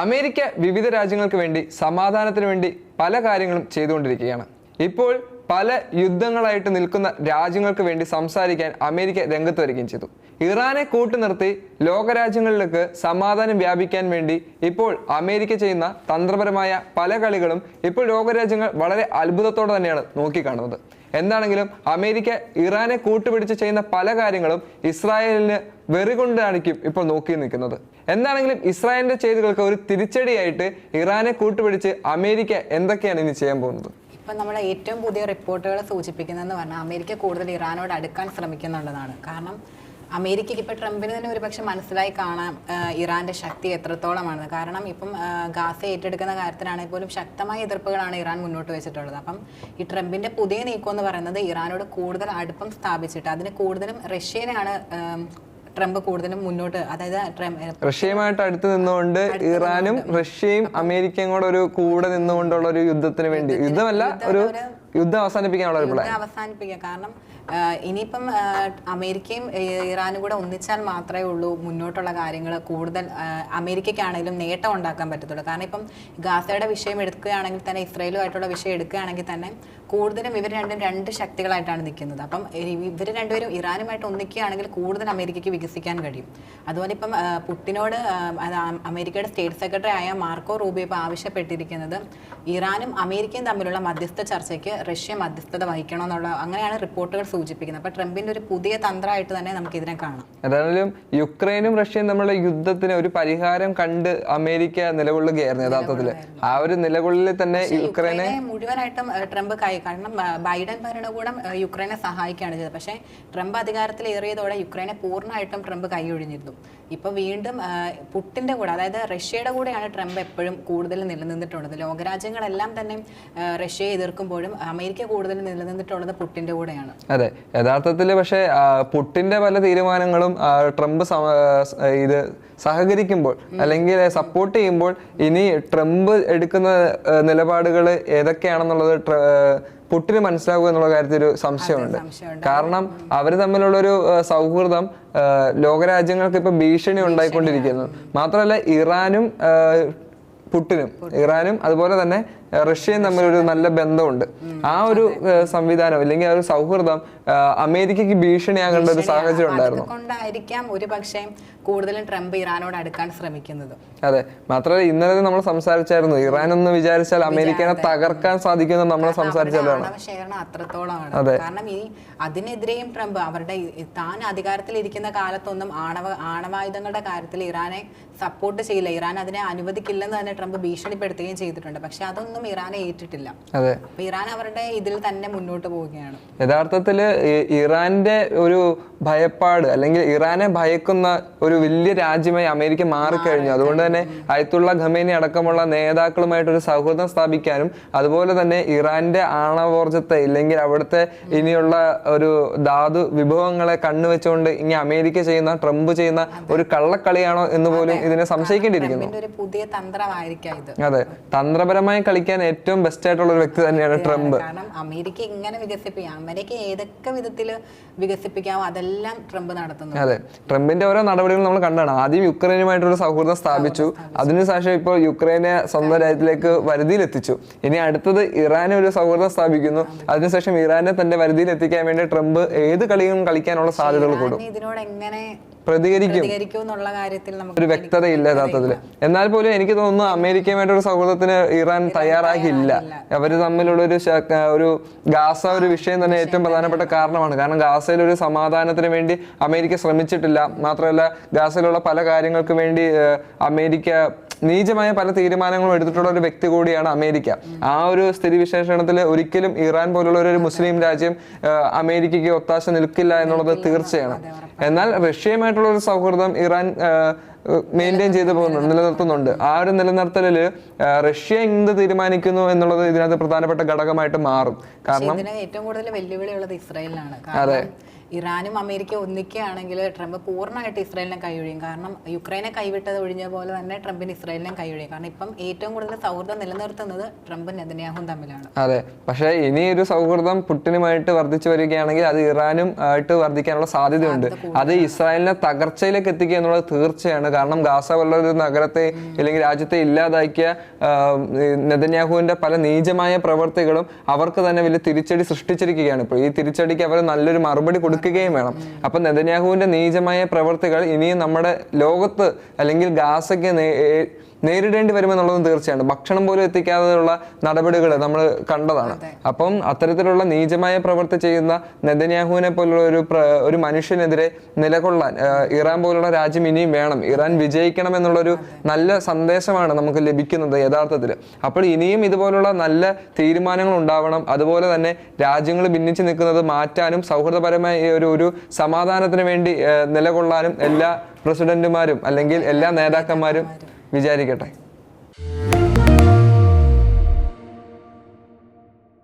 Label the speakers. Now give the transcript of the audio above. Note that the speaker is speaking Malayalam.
Speaker 1: അമേരിക്ക വിവിധ രാജ്യങ്ങൾക്ക് വേണ്ടി സമാധാനത്തിന് വേണ്ടി പല കാര്യങ്ങളും ചെയ്തുകൊണ്ടിരിക്കുകയാണ്. ഇപ്പോൾ പല യുദ്ധങ്ങളായിട്ട് നിൽക്കുന്ന രാജ്യങ്ങൾക്ക് വേണ്ടി സംസാരിക്കാൻ അമേരിക്ക രംഗത്ത് വരികയും ചെയ്തു. ഇറാനെ കൂട്ടുനിർത്തി ലോകരാജ്യങ്ങളിലേക്ക് സമാധാനം വ്യാപിക്കാൻ വേണ്ടി ഇപ്പോൾ അമേരിക്ക ചെയ്യുന്ന തന്ത്രപരമായ പല കളികളും ഇപ്പോൾ ലോകരാജ്യങ്ങൾ വളരെ അത്ഭുതത്തോടെ തന്നെയാണ് നോക്കിക്കാണുന്നത്. എന്താണെങ്കിലും അമേരിക്ക ഇറാനെ കൂട്ടുപിടിച്ച് ചെയ്യുന്ന പല കാര്യങ്ങളും ഇസ്രായേലിന് വെറികൊണ്ടായിരിക്കും ഇപ്പോൾ നോക്കി നിൽക്കുന്നത്. എന്താണെങ്കിലും ഇസ്രായേലിന്റെ ചെയ്തികൾക്ക് ഒരു തിരിച്ചടിയായിട്ട് ഇറാനെ കൂട്ടുപിടിച്ച് അമേരിക്ക എന്തൊക്കെയാണ് ഇനി ചെയ്യാൻ പോകുന്നത്?
Speaker 2: ഇപ്പം നമ്മുടെ ഏറ്റവും പുതിയ റിപ്പോർട്ടുകൾ സൂചിപ്പിക്കുന്നതെന്ന് പറഞ്ഞാൽ അമേരിക്ക കൂടുതൽ ഇറാനോട് അടുക്കാൻ ശ്രമിക്കുന്നുണ്ടെന്നാണ്. കാരണം അമേരിക്കയ്ക്ക് ഇപ്പോൾ ട്രംപിന് തന്നെ ഒരുപക്ഷെ മനസ്സിലായി കാണാം ഇറാന്റെ ശക്തി എത്രത്തോളമാണെന്ന്. കാരണം ഇപ്പം ഗാസ ഏറ്റെടുക്കുന്ന കാര്യത്തിലാണെങ്കിൽ പോലും ശക്തമായ എതിർപ്പുകളാണ് ഇറാൻ മുന്നോട്ട് വെച്ചിട്ടുള്ളത്. അപ്പം ഈ ട്രംപിന്റെ പുതിയ നീക്കം എന്ന് പറയുന്നത് ഇറാനോട് കൂടുതൽ അടുപ്പം സ്ഥാപിച്ചിട്ട് അതിന് കൂടുതലും റഷ്യനെയാണ് ട്രംപ് കൂടുതലും മുന്നോട്ട് അതായത്
Speaker 1: റഷ്യയുമായിട്ട് അടുത്ത് നിന്നുകൊണ്ട് ഇറാനും റഷ്യയും അമേരിക്കയും കൂടെ ഒരു കൂടെ നിന്നുകൊണ്ടുള്ള ഒരു യുദ്ധത്തിന് വേണ്ടി. യുദ്ധമല്ല ഒരു യുദ്ധം അവസാനിപ്പിക്കാനുള്ള
Speaker 2: യുദ്ധം അവസാനിപ്പിക്കുക. കാരണം ഇനിയിപ്പം അമേരിക്കയും ഇറാനും കൂടെ ഒന്നിച്ചാൽ മാത്രമേ ഉള്ളൂ മുന്നോട്ടുള്ള കാര്യങ്ങൾ കൂടുതൽ അമേരിക്കയ്ക്കാണെങ്കിലും നേട്ടം ഉണ്ടാക്കാൻ പറ്റത്തുള്ളൂ. കാരണം ഇപ്പം ഗാസയുടെ വിഷയം എടുക്കുകയാണെങ്കിൽ തന്നെ ഇസ്രയേലുമായിട്ടുള്ള വിഷയം എടുക്കുകയാണെങ്കിൽ തന്നെ കൂടുതലും ഇവർ രണ്ടും രണ്ട് ശക്തികളായിട്ടാണ് നിൽക്കുന്നത്. അപ്പം ഇവർ രണ്ടുപേരും ഇറാനുമായിട്ട് ഒന്നിക്കുകയാണെങ്കിൽ കൂടുതൽ അമേരിക്കയ്ക്ക് വികസിക്കാൻ കഴിയും. അതുപോലെ ഇപ്പം പുട്ടിനോട് അമേരിക്കയുടെ സ്റ്റേറ്റ് സെക്രട്ടറി ആയ മാർക്കോ റൂബി ഇപ്പം ആവശ്യപ്പെട്ടിരിക്കുന്നത് ഇറാനും അമേരിക്കയും തമ്മിലുള്ള മധ്യസ്ഥ ചർച്ചയ്ക്ക് റഷ്യ മധ്യസ്ഥത വഹിക്കണമെന്നുള്ള അങ്ങനെയാണ് റിപ്പോർട്ടുകൾ സൂചിപ്പിക്കുന്നത്. അപ്പോൾ ട്രംപിന്റെ ഒരു പുതിയ തന്ത്രമായിട്ട് തന്നെ നമുക്ക് ഇതിനെ കാണാം.
Speaker 1: ഏതായാലും യുക്രൈനും റഷ്യയും തമ്മിലുള്ള യുദ്ധത്തിന് ഒരു പരിഹാരം കണ്ട് അമേരിക്ക നിലകൊള്ളുകയായിരുന്നു യഥാർത്ഥത്തിൽ. ആ ഒരു നിലകൊള്ളിൽ തന്നെ യുക്രൈനെ
Speaker 2: മുഴുവനായിട്ടും ട്രംപ് കൈ കാരണം ബൈഡൻ ഭരണകൂടം യുക്രൈനെ സഹായിക്കുകയാണ് ചെയ്തത്. പക്ഷേ ട്രംപ് അധികാരത്തിലേറിയതോടെ യുക്രൈനെ പൂർണമായിട്ടും ട്രംപ് കൈയൊഴിഞ്ഞിരുന്നു. ഇപ്പൊ വീണ്ടും പുട്ടിന്റെ കൂടെ അതായത് റഷ്യയുടെ കൂടെയാണ് ട്രംപ് എപ്പോഴും കൂടുതൽ നിലനിന്നിട്ടുള്ളത്. ലോകരാജ്യങ്ങളെല്ലാം തന്നെ റഷ്യയെ എതിർക്കുമ്പോഴും അമേരിക്ക കൂടുതൽ നിലനിന്നിട്ടുള്ളത് പുട്ടിന്റെ കൂടെയാണ്.
Speaker 1: അതെ യഥാർത്ഥത്തിൽ പക്ഷേ പുട്ടിന്റെ പല തീരുമാനങ്ങളും ട്രംപ് ഇത് സഹകരിക്കുമ്പോൾ അല്ലെങ്കിൽ സപ്പോർട്ട് ചെയ്യുമ്പോൾ ഇനി ട്രംപ് എടുക്കുന്ന നിലപാടുകൾ ഏതൊക്കെയാണെന്നുള്ളത് പുട്ടിന് മനസ്സിലാവുക എന്നുള്ള കാര്യത്തിൽ ഒരു സംശയമുണ്ട്. കാരണം അവർ തമ്മിലുള്ളൊരു സൗഹൃദം ലോകരാജ്യങ്ങൾക്ക് ഇപ്പൊ ഭീഷണി ഉണ്ടായിക്കൊണ്ടിരിക്കുന്നു. മാത്രമല്ല ഇറാനും പുട്ടിനും. ഇറാനും അതുപോലെ തന്നെ റഷ്യയും തമ്മിലൊരു നല്ല ബന്ധമുണ്ട്. ആ ഒരു സംവിധാനം അല്ലെങ്കിൽ ആ ഒരു സൗഹൃദം അമേരിക്കക്ക് ഭീഷണിയാകേണ്ട ഒരു സാഹചര്യം ഉണ്ടായിരുന്നു
Speaker 2: കൊണ്ടായിരിക്കാം ഒരു പക്ഷേ കൂടുതലും ട്രംപ് ഇറാനോട് അടുക്കാൻ ശ്രമിക്കുന്നത്.
Speaker 1: അതെ. മാത്രമല്ല ഇന്നലെ നമ്മൾ സംസാരിച്ചായിരുന്നു. ഇറാൻ എന്ന് വിചാരിച്ചാൽ അമേരിക്കനെ തകർക്കാൻ സാധിക്കുന്ന നമ്മൾ
Speaker 2: സംസാരിച്ചാലാണ് അത്രത്തോളമാണ്. കാരണം ഈ അതിനെതിരെയും ട്രംപ് അവരുടെ താൻ അധികാരത്തിൽ ഇരിക്കുന്ന കാലത്തൊന്നും ആണവ ആണവായുധങ്ങളുടെ കാര്യത്തിൽ ഇറാനെ സപ്പോർട്ട് ചെയ്യില്ല. ഇറാൻ അതിനെ അനുവദിക്കില്ലെന്ന് തന്നെ ട്രംപ് ഭീഷണിപ്പെടുത്തുകയും ചെയ്തിട്ടുണ്ട്. പക്ഷെ അതൊന്നും ഇറാനെ ഏറ്റിട്ടില്ല.
Speaker 1: അതെ.
Speaker 2: ഇറാൻ അവരുടെ ഇതിൽ തന്നെ മുന്നോട്ട് പോവുകയാണ്.
Speaker 1: യഥാർത്ഥത്തിൽ ഈ- ഇറാന്റെ ഒരു ഭയപ്പാട് അല്ലെങ്കിൽ ഇറാനെ ഭയക്കുന്ന ഒരു വലിയ രാജ്യമായി അമേരിക്ക മാറിക്കഴിഞ്ഞു. അതുകൊണ്ട് തന്നെ അയത്തുള്ള ഖമേനി അടക്കമുള്ള നേതാക്കളുമായിട്ട് ഒരു സൗഹൃദം സ്ഥാപിക്കാനും അതുപോലെ തന്നെ ഇറാന്റെ ആണവോർജത്തെ ഇല്ലെങ്കിൽ അവിടുത്തെ ഇനിയുള്ള ഒരു ധാതു വിഭവങ്ങളെ കണ്ണുവെച്ചുകൊണ്ട് ഇനി അമേരിക്ക ചെയ്യുന്ന ട്രംപ് ചെയ്യുന്ന ഒരു കള്ളക്കളിയാണോ എന്ന് പോലും ഇതിനെ സംശയിക്കേണ്ടിയിരിക്കുന്നു.
Speaker 2: പുതിയ തന്ത്രമായിരിക്കാം ഇത്.
Speaker 1: അതെ. തന്ത്രപരമായി കളിക്കാൻ ഏറ്റവും ബെസ്റ്റ് ആയിട്ടുള്ള ഒരു വ്യക്തി തന്നെയാണ് ട്രംപ്.
Speaker 2: കാരണം അമേരിക്ക ഇങ്ങനെ വികസിപ്പിക്കാം. അമേരിക്ക ഏതൊക്കെ വിധത്തിൽ വികസിപ്പിക്കാമോ അതെല്ലാം ട്രംപ് നടത്തുന്നത്
Speaker 1: അതെ. ട്രംപിന്റെ ഓരോ നടപടികളും നമ്മൾ കണ്ടാണ്. ആദ്യം യുക്രൈനുമായിട്ടൊരു സൗഹൃദം സ്ഥാപിച്ചു. അതിനുശേഷം ഇപ്പോൾ യുക്രൈനെ സ്വന്തം രാജ്യത്തിലേക്ക് വരുതിയിലെത്തിച്ചു. ഇനി അടുത്തത് ഇറാനെ ഒരു സൗഹൃദം സ്ഥാപിക്കുന്നു. അതിനുശേഷം ഇറാനെ തന്റെ വരുതിയിൽ എത്തിക്കാൻ വേണ്ടി ട്രംപ് ഏത് കളിയും കളിക്കാനുള്ള സാധ്യതകൾ കൂടും.
Speaker 2: ഇതിനോട് എങ്ങനെ
Speaker 1: പ്രതികരിക്കും.
Speaker 2: എന്നുള്ള കാര്യത്തിൽ നമുക്ക്
Speaker 1: ഒരു വ്യക്തതയില്ല യഥാർത്ഥത്തിൽ എന്നാൽ പോലും എനിക്ക് തോന്നുന്നു അമേരിക്കയുമായിട്ടൊരു സൗഹൃദത്തിന് ഇറാൻ തയ്യാറാകില്ല അവർ തമ്മിലുള്ള ഒരു ഒരു ഗാസ ഒരു വിഷയം തന്നെ ഏറ്റവും പ്രധാനപ്പെട്ട കാരണമാണ്. കാരണം ഗാസയിൽ ഒരു സമാധാനത്തിന് വേണ്ടി അമേരിക്ക ശ്രമിച്ചിട്ടില്ല. മാത്രമല്ല ഗാസയിലുള്ള പല കാര്യങ്ങൾക്ക് വേണ്ടി അമേരിക്ക നീചമായ പല തീരുമാനങ്ങളും എടുത്തിട്ടുള്ള ഒരു വ്യക്തി കൂടിയാണ് അമേരിക്ക. ആ ഒരു സ്ഥിതി വിശേഷണത്തിൽ ഒരിക്കലും ഇറാൻ പോലുള്ള ഒരു മുസ്ലിം രാജ്യം അമേരിക്കയ്ക്ക് ഒത്താശ നിൽക്കില്ല എന്നുള്ളത് തീർച്ചയാണ്. എന്നാൽ റഷ്യയുമായിട്ടുള്ള ഒരു സൗഹൃദം ഇറാൻ മെയിന്റെയിൻ ചെയ്തു പോകുന്നുണ്ട് നിലനിർത്തുന്നുണ്ട്. ആ ഒരു നിലനിർത്തലിൽ റഷ്യ എന്ത് തീരുമാനിക്കുന്നു എന്നുള്ളത് ഇതിനകത്ത് പ്രധാനപ്പെട്ട ഘടകമായിട്ട് മാറും. കാരണം
Speaker 2: ഏറ്റവും കൂടുതൽ വെല്ലുവിളിയുള്ളത് ഇസ്രായേലിനാണ്. കാരണം ഇറാനും അമേരിക്ക ഒന്നിക്കുകയാണെങ്കിൽ ട്രംപ് പൂർണമായിട്ട് ഇസ്രായേലിനെ കൈയൊഴിയും. കാരണം യുക്രൈനെ കൈവിട്ടത് ഒഴിഞ്ഞ പോലെ തന്നെ ട്രംപിന് ഇസ്രായേലിനെ കൈയൊഴിയും. കാരണം ഇപ്പം ഏറ്റവും കൂടുതൽ സൗഹൃദം നിലനിർത്തുന്നത് ട്രംപും നെതന്യാഹും തമ്മിലാണ്.
Speaker 1: അതെ. പക്ഷേ ഇനി ഒരു സൗഹൃദം പുട്ടിനുമായിട്ട് വർദ്ധിച്ചു വരികയാണെങ്കിൽ അത് ഇറാനും ആയിട്ട് വർദ്ധിക്കാനുള്ള സാധ്യതയുണ്ട്. അത് ഇസ്രായേലിനെ തകർച്ചയിലേക്ക് എത്തിക്കുക എന്നുള്ളത് തീർച്ചയാണ്. കാരണം ഗാസ പോലുള്ള ഒരു നഗരത്തെ അല്ലെങ്കിൽ രാജ്യത്തെ ഇല്ലാതാക്കിയ നെതന്യാഹുവിന്റെ പല നീചമായ പ്രവർത്തികളും അവർക്ക് തന്നെ വലിയ തിരിച്ചടി സൃഷ്ടിച്ചിരിക്കുകയാണ്. ഇപ്പോൾ ഈ തിരിച്ചടിക്ക് അവർ നല്ലൊരു മറുപടി കൊടുക്കുകയും വേണം. അപ്പൊ നെതന്യാഹുവിന്റെ നീചമായ പ്രവർത്തികൾ ഇനിയും നമ്മുടെ ലോകത്ത് അല്ലെങ്കിൽ ഗാസയ്ക്ക് നേരിടേണ്ടി വരുമെന്നുള്ളതും തീർച്ചയാണ്. ഭക്ഷണം പോലും എത്തിക്കാതെയുള്ള നടപടികൾ നമ്മൾ കണ്ടതാണ്. അപ്പം അത്തരത്തിലുള്ള നീചമായ പ്രവൃത്തി ചെയ്യുന്ന നെതന്യാഹുവിനെ പോലുള്ള ഒരു ഒരു മനുഷ്യനെതിരെ നിലകൊള്ളാൻ ഇറാൻ പോലുള്ള രാജ്യം ഇനിയും വേണം. ഇറാൻ വിജയിക്കണം എന്നുള്ളൊരു നല്ല സന്ദേശമാണ് നമുക്ക് ലഭിക്കുന്നത് യഥാർത്ഥത്തിൽ അപ്പോൾ ഇനിയും ഇതുപോലുള്ള നല്ല തീരുമാനങ്ങൾ ഉണ്ടാവണം. അതുപോലെ തന്നെ രാജ്യങ്ങൾ ഭിന്നിച്ച് നിൽക്കുന്നത് മാറ്റാനും സൗഹൃദപരമായ ഒരു ഒരു സമാധാനത്തിന് വേണ്ടി നിലകൊള്ളാനും എല്ലാ പ്രസിഡന്റുമാരും അല്ലെങ്കിൽ എല്ലാ നേതാക്കന്മാരും വിചാരിക്കട്ടെ.